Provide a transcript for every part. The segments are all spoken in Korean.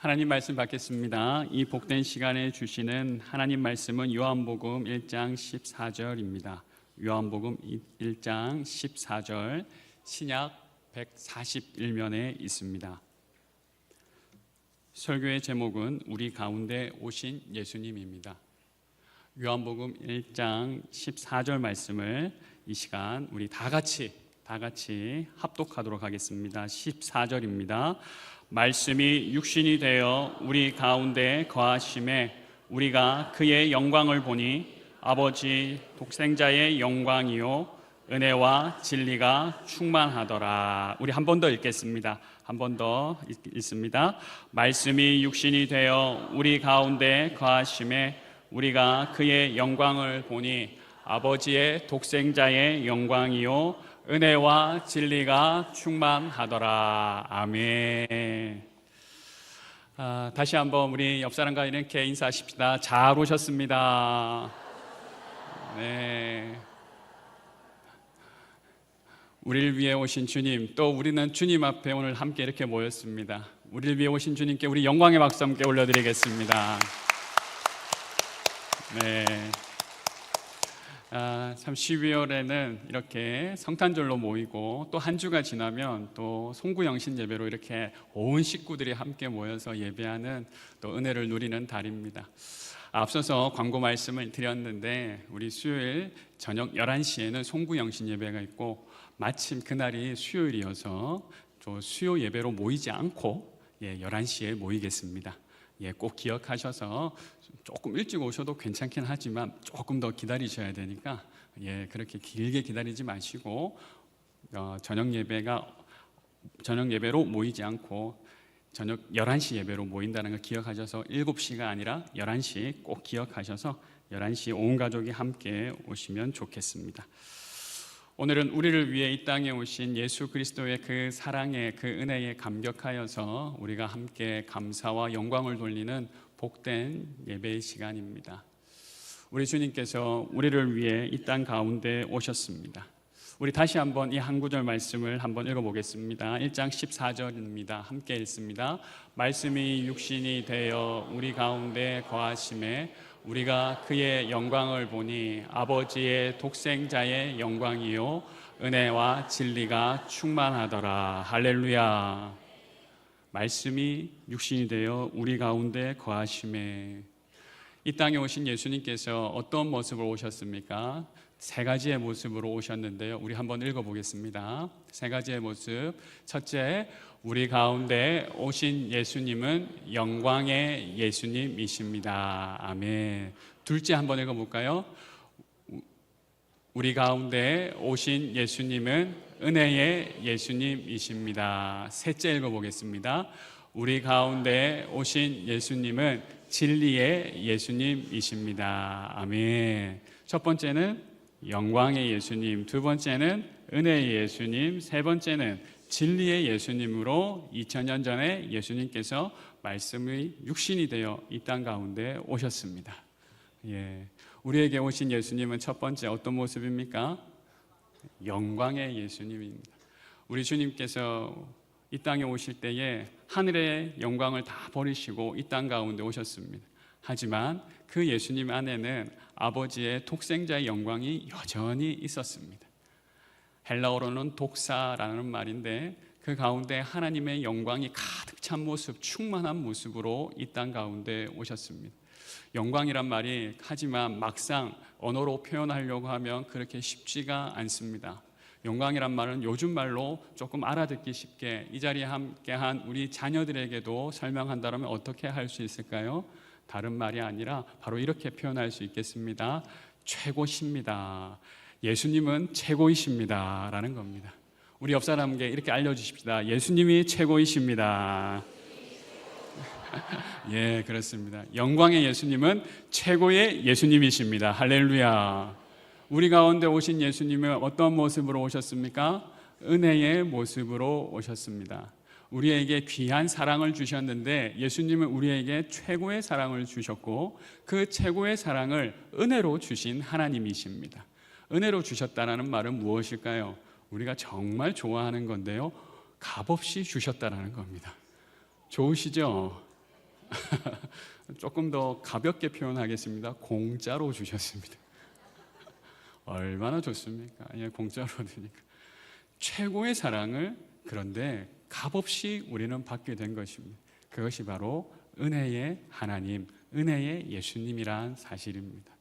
하나님 말씀 받겠습니다. 이 복된 시간에 주시는 하나님 말씀은 요한복음 1장 14절입니다. 요한복음 1장 14절 신약 141면에 있습니다. 설교의 제목은 우리 가운데 오신 예수님입니다. 요한복음 1장 14절 말씀을 이 시간 우리 다 같이 다 같이 합독하도록 하겠습니다. 14절입니다. 말씀이 육신이 되어 우리 가운데 거하심에 우리가 그의 영광을 보니 아버지 독생자의 영광이요 은혜와 진리가 충만하더라. 우리 한 번 더 읽겠습니다. 한 번 더 읽습니다. 말씀이 육신이 되어 우리 가운데 거하심에 우리가 그의 영광을 보니 아버지의 독생자의 영광이요 은혜와 진리가 충만하더라. 아멘. 아, 다시 한번 우리 옆 사람과 이렇게 인사하십시다. 잘 오셨습니다. 네. 우리를 위해 오신 주님, 또 우리는 주님 앞에 오늘 함께 이렇게 모였습니다. 우리를 위해 오신 주님께 우리 영광의 박수 함께 올려드리겠습니다. 네. 아, 참 12월에는 이렇게 성탄절로 모이고 또 한 주가 지나면 또 송구영신 예배로 이렇게 온 식구들이 함께 모여서 예배하는 또 은혜를 누리는 달입니다. 앞서서 광고 말씀을 드렸는데 우리 수요일 저녁 11시에는 송구영신 예배가 있고 마침 그날이 수요일이어서 또 수요 예배로 모이지 않고 예, 11시에 모이겠습니다. 예, 꼭 기억하셔서 조금 일찍 오셔도 괜찮긴 하지만 조금 더 기다리셔야 되니까 예, 그렇게 길게 기다리지 마시고 어, 저녁 예배가 저녁 예배로 모이지 않고 저녁 11시 예배로 모인다는 걸 기억하셔서 7시가 아니라 11시 꼭 기억하셔서 11시 온 가족이 함께 오시면 좋겠습니다. 오늘은 우리를 위해 이 땅에 오신 예수 그리스도의 그 사랑에 그 은혜에 감격하여서 우리가 함께 감사와 영광을 돌리는 복된 예배의 시간입니다. 우리 주님께서 우리를 위해 이 땅 가운데 오셨습니다. 우리 다시 한번 이 한 구절 말씀을 한번 읽어보겠습니다. 1장 14절입니다. 함께 읽습니다. 말씀이 육신이 되어 우리 가운데 거하심에 우리가 그의 영광을 보니 아버지의 독생자의 영광이요 은혜와 진리가 충만하더라. 할렐루야. 말씀이 육신이 되어 우리 가운데 거하심에 이 땅에 오신 예수님께서 어떤 모습으로 오셨습니까? 세 가지의 모습으로 오셨는데요. 우리 한번 읽어보겠습니다. 세 가지의 모습. 첫째, 우리 가운데 오신 예수님은 영광의 예수님이십니다. 아멘. 둘째 한번 읽어볼까요? 우리 가운데 오신 예수님은 은혜의 예수님이십니다. 셋째 읽어보겠습니다. 우리 가운데 오신 예수님은 진리의 예수님이십니다. 아멘. 첫 번째는 영광의 예수님, 두 번째는 은혜의 예수님, 세 번째는 진리의 예수님으로 2000년 전에 예수님께서 말씀의 육신이 되어 이 땅 가운데 오셨습니다. 예. 우리에게 오신 예수님은 첫 번째 어떤 모습입니까? 영광의 예수님입니다. 우리 주님께서 이 땅에 오실 때에 하늘의 영광을 다 버리시고 이 땅 가운데 오셨습니다. 하지만 그 예수님 안에는 아버지의 독생자의 영광이 여전히 있었습니다. 헬라어로는 독사라는 말인데 그 가운데 하나님의 영광이 가득 찬 모습, 충만한 모습으로 이 땅 가운데 오셨습니다. 영광이란 말이 하지만 막상 언어로 표현하려고 하면 그렇게 쉽지가 않습니다. 영광이란 말은 요즘 말로 조금 알아듣기 쉽게 이 자리에 함께한 우리 자녀들에게도 설명한다면 어떻게 할 수 있을까요? 다른 말이 아니라 바로 이렇게 표현할 수 있겠습니다. 최고십니다. 예수님은 최고이십니다 라는 겁니다. 우리 옆 사람에게 이렇게 알려주십시다. 예수님이 최고이십니다. 예, 그렇습니다. 영광의 예수님은 최고의 예수님이십니다. 할렐루야. 우리 가운데 오신 예수님은 어떤 모습으로 오셨습니까? 은혜의 모습으로 오셨습니다. 우리에게 귀한 사랑을 주셨는데 예수님은 우리에게 최고의 사랑을 주셨고 그 최고의 사랑을 은혜로 주신 하나님이십니다. 은혜로 주셨다라는 말은 무엇일까요? 우리가 정말 좋아하는 건데요. 값없이 주셨다라는 겁니다. 좋으시죠? 조금 더 가볍게 표현하겠습니다. 공짜로 주셨습니다. 얼마나 좋습니까? 예, 공짜로 드니까 최고의 사랑을 그런데 값없이 우리는 받게 된 것입니다. 그것이 바로 은혜의 하나님, 은혜의 예수님이란 사실입니다.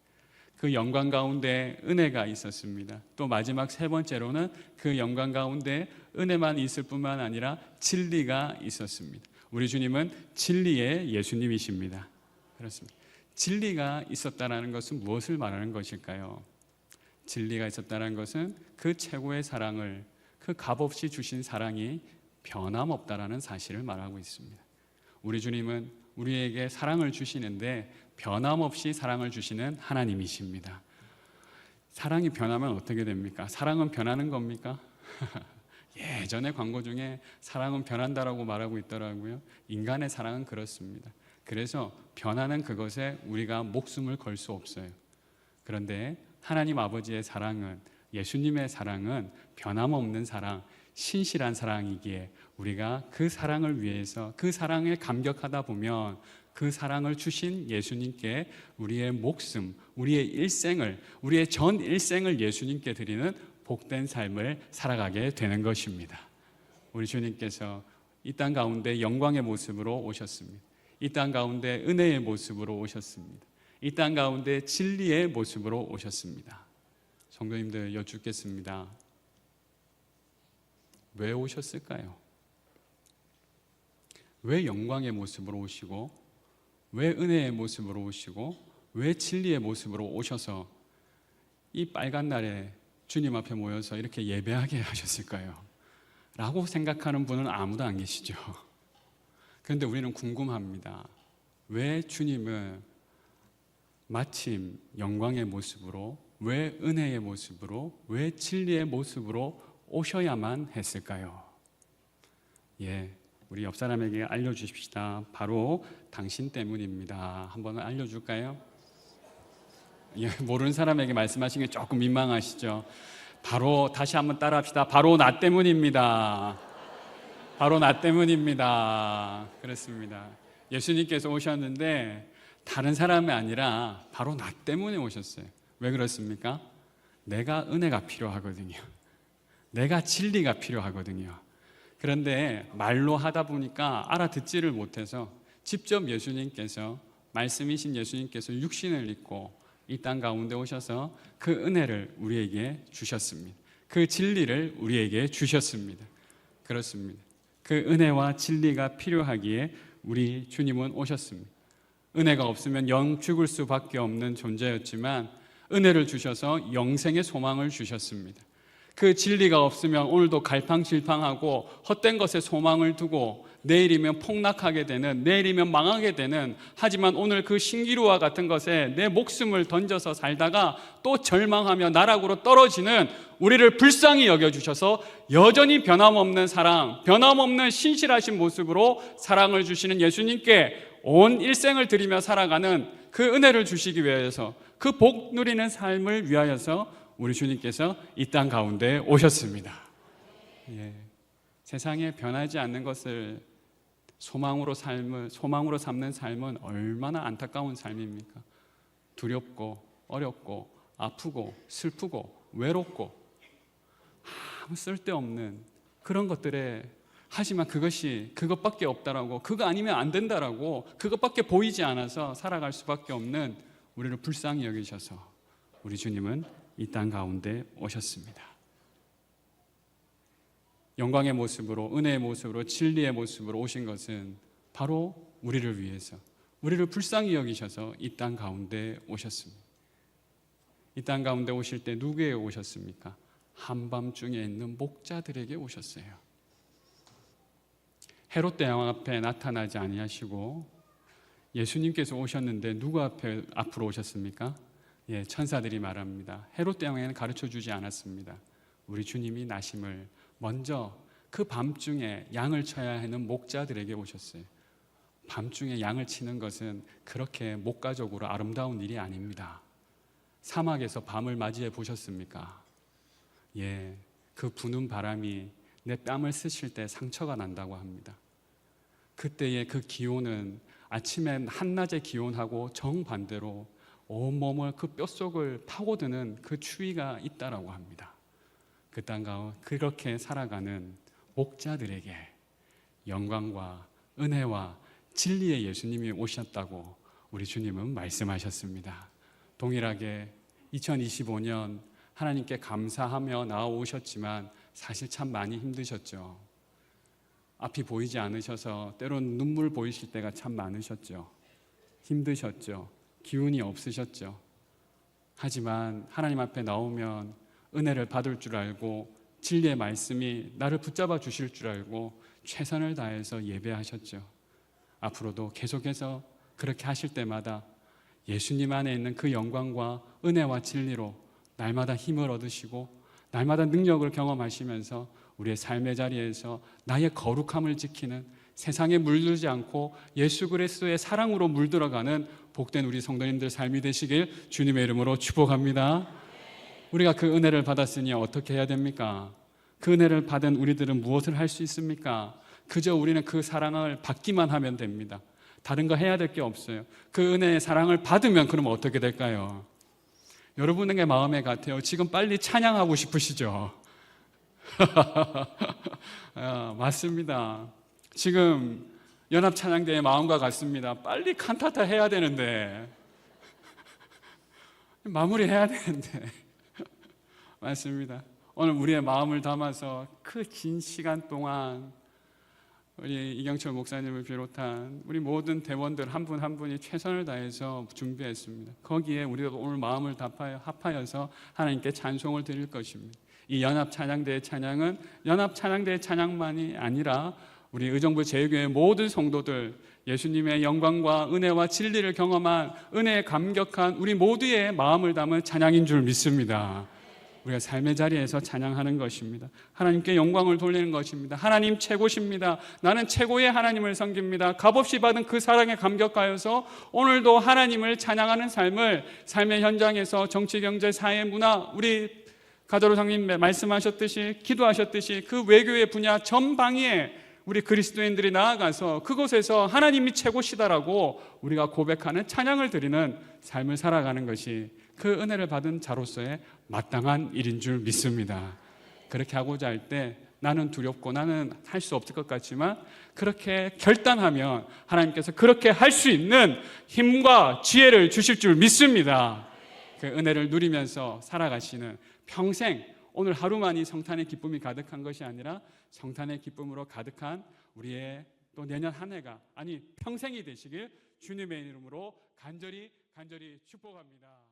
그 영광 가운데 은혜가 있었습니다. 또 마지막 세 번째로는 그 영광 가운데 은혜만 있을 뿐만 아니라 진리가 있었습니다. 우리 주님은 진리의 예수님이십니다. 그렇습니다. 진리가 있었다라는 것은 무엇을 말하는 것일까요? 진리가 있었다는 것은 그 최고의 사랑을 그 값없이 주신 사랑이 변함없다라는 사실을 말하고 있습니다. 우리 주님은 우리에게 사랑을 주시는데 변함없이 사랑을 주시는 하나님이십니다. 사랑이 변하면 어떻게 됩니까? 사랑은 변하는 겁니까? 예전에 광고 중에 사랑은 변한다라고 말하고 있더라고요. 인간의 사랑은 그렇습니다. 그래서 변하는 그것에 우리가 목숨을 걸 수 없어요. 그런데 하나님 아버지의 사랑은 예수님의 사랑은 변함없는 사랑, 신실한 사랑이기에 우리가 그 사랑을 위해서 그 사랑에 감격하다 보면 그 사랑을 주신 예수님께 우리의 목숨, 우리의 일생을, 우리의 전 일생을 예수님께 드리는 복된 삶을 살아가게 되는 것입니다. 우리 주님께서 이 땅 가운데 영광의 모습으로 오셨습니다. 이 땅 가운데 은혜의 모습으로 오셨습니다. 이 땅 가운데 진리의 모습으로 오셨습니다. 성도님들 여쭙겠습니다. 왜 오셨을까요? 왜 영광의 모습으로 오시고 왜 은혜의 모습으로 오시고 왜 진리의 모습으로 오셔서 이 빨간 날에 주님 앞에 모여서 이렇게 예배하게 하셨을까요? 라고 생각하는 분은 아무도 안 계시죠. 그런데 우리는 궁금합니다. 왜 주님은 마침 영광의 모습으로, 왜 은혜의 모습으로, 왜 진리의 모습으로 오셔야만 했을까요? 예, 우리 옆 사람에게 알려주십시다. 바로 당신 때문입니다. 한번 알려줄까요? 예, 모르는 사람에게 말씀하시는 게 조금 민망하시죠? 바로 다시 한번 따라합시다. 바로 나 때문입니다. 바로 나 때문입니다. 그렇습니다. 예수님께서 오셨는데 다른 사람이 아니라 바로 나 때문에 오셨어요. 왜 그렇습니까? 내가 은혜가 필요하거든요. 내가 진리가 필요하거든요. 그런데 말로 하다 보니까 알아듣지를 못해서 직접 예수님께서 말씀이신 예수님께서 육신을 입고 이 땅 가운데 오셔서 그 은혜를 우리에게 주셨습니다. 그 진리를 우리에게 주셨습니다. 그렇습니다. 그 은혜와 진리가 필요하기에 우리 주님은 오셨습니다. 은혜가 없으면 영 죽을 수밖에 없는 존재였지만 은혜를 주셔서 영생의 소망을 주셨습니다. 그 진리가 없으면 오늘도 갈팡질팡하고 헛된 것에 소망을 두고 내일이면 폭락하게 되는 내일이면 망하게 되는 하지만 오늘 그 신기루와 같은 것에 내 목숨을 던져서 살다가 또 절망하며 나락으로 떨어지는 우리를 불쌍히 여겨 주셔서 여전히 변함없는 사랑, 변함없는 신실하신 모습으로 사랑을 주시는 예수님께 온 일생을 드리며 살아가는 그 은혜를 주시기 위해서 그 복 누리는 삶을 위하여서 우리 주님께서 이 땅 가운데 오셨습니다. 예. 세상에 변하지 않는 것을 소망으로 삶을 소망으로 삼는 삶은 얼마나 안타까운 삶입니까? 두렵고 어렵고 아프고 슬프고 외롭고 아무 쓸데없는 그런 것들에 하지만 그것이 그것밖에 없다라고 그거 아니면 안 된다라고 그것밖에 보이지 않아서 살아갈 수밖에 없는 우리를 불쌍히 여기셔서 우리 주님은 이 땅 가운데 오셨습니다. 영광의 모습으로 은혜의 모습으로 진리의 모습으로 오신 것은 바로 우리를 위해서 우리를 불쌍히 여기셔서 이 땅 가운데 오셨습니다. 이 땅 가운데 오실 때 누구에게 오셨습니까? 한밤중에 있는 목자들에게 오셨어요. 헤롯 대왕 앞에 나타나지 아니하시고 예수님께서 오셨는데 누구 앞에 앞으로 오셨습니까? 예, 천사들이 말합니다. 헤롯 대왕에는 가르쳐 주지 않았습니다. 우리 주님이 나심을 먼저 그 밤중에 양을 쳐야 하는 목자들에게 오셨어요. 밤중에 양을 치는 것은 그렇게 목가적으로 아름다운 일이 아닙니다. 사막에서 밤을 맞이해 보셨습니까? 예, 그 부는 바람이 내 뺨을 스칠 때 상처가 난다고 합니다. 그때의 그 기온은 아침에 한낮의 기온하고 정반대로 온몸을 그 뼛속을 파고드는 그 추위가 있다라고 합니다. 그 땅가 그렇게 살아가는 목자들에게 영광과 은혜와 진리의 예수님이 오셨다고 우리 주님은 말씀하셨습니다. 동일하게 2025년 하나님께 감사하며 나아오셨지만 사실 참 많이 힘드셨죠. 앞이 보이지 않으셔서 때론 눈물 보이실 때가 참 많으셨죠. 힘드셨죠. 기운이 없으셨죠. 하지만 하나님 앞에 나오면 은혜를 받을 줄 알고 진리의 말씀이 나를 붙잡아 주실 줄 알고 최선을 다해서 예배하셨죠. 앞으로도 계속해서 그렇게 하실 때마다 예수님 안에 있는 그 영광과 은혜와 진리로 날마다 힘을 얻으시고 날마다 능력을 경험하시면서 우리의 삶의 자리에서 나의 거룩함을 지키는 세상에 물들지 않고 예수 그리스도의 사랑으로 물들어가는 복된 우리 성도님들 삶이 되시길 주님의 이름으로 축복합니다. 우리가 그 은혜를 받았으니 어떻게 해야 됩니까? 그 은혜를 받은 우리들은 무엇을 할 수 있습니까? 그저 우리는 그 사랑을 받기만 하면 됩니다. 다른 거 해야 될 게 없어요. 그 은혜의 사랑을 받으면 그러면 어떻게 될까요? 여러분의 마음에 같아요. 지금 빨리 찬양하고 싶으시죠? 아, 맞습니다. 지금 연합 찬양대의 마음과 같습니다. 빨리 칸타타 해야 되는데 마무리해야 되는데 맞습니다. 오늘 우리의 마음을 담아서 그 긴 시간 동안 우리 이경철 목사님을 비롯한 우리 모든 대원들 한 분 한 분이 최선을 다해서 준비했습니다. 거기에 우리가 오늘 마음을 합하여서 하나님께 찬송을 드릴 것입니다. 이 연합 찬양대의 찬양은 연합 찬양대의 찬양만이 아니라 우리 의정부 제일교회 모든 성도들 예수님의 영광과 은혜와 진리를 경험한 은혜에 감격한 우리 모두의 마음을 담은 찬양인 줄 믿습니다. 우리가 삶의 자리에서 찬양하는 것입니다. 하나님께 영광을 돌리는 것입니다. 하나님 최고십니다. 나는 최고의 하나님을 섬깁니다. 값없이 받은 그 사랑에 감격하여서 오늘도 하나님을 찬양하는 삶을 삶의 현장에서 정치, 경제, 사회, 문화 우리 가도로상님 말씀하셨듯이 기도하셨듯이 그 외교의 분야 전방위에 우리 그리스도인들이 나아가서 그곳에서 하나님이 최고시다라고 우리가 고백하는 찬양을 드리는 삶을 살아가는 것이 그 은혜를 받은 자로서의 마땅한 일인 줄 믿습니다. 그렇게 하고자 할 때 나는 두렵고 나는 할 수 없을 것 같지만 그렇게 결단하면 하나님께서 그렇게 할 수 있는 힘과 지혜를 주실 줄 믿습니다. 그 은혜를 누리면서 살아가시는 평생 오늘 하루만이 성탄의 기쁨이 가득한 것이 아니라 성탄의 기쁨으로 가득한 우리의 또 내년 한 해가 아니 평생이 되시길 주님의 이름으로 간절히 간절히 축복합니다.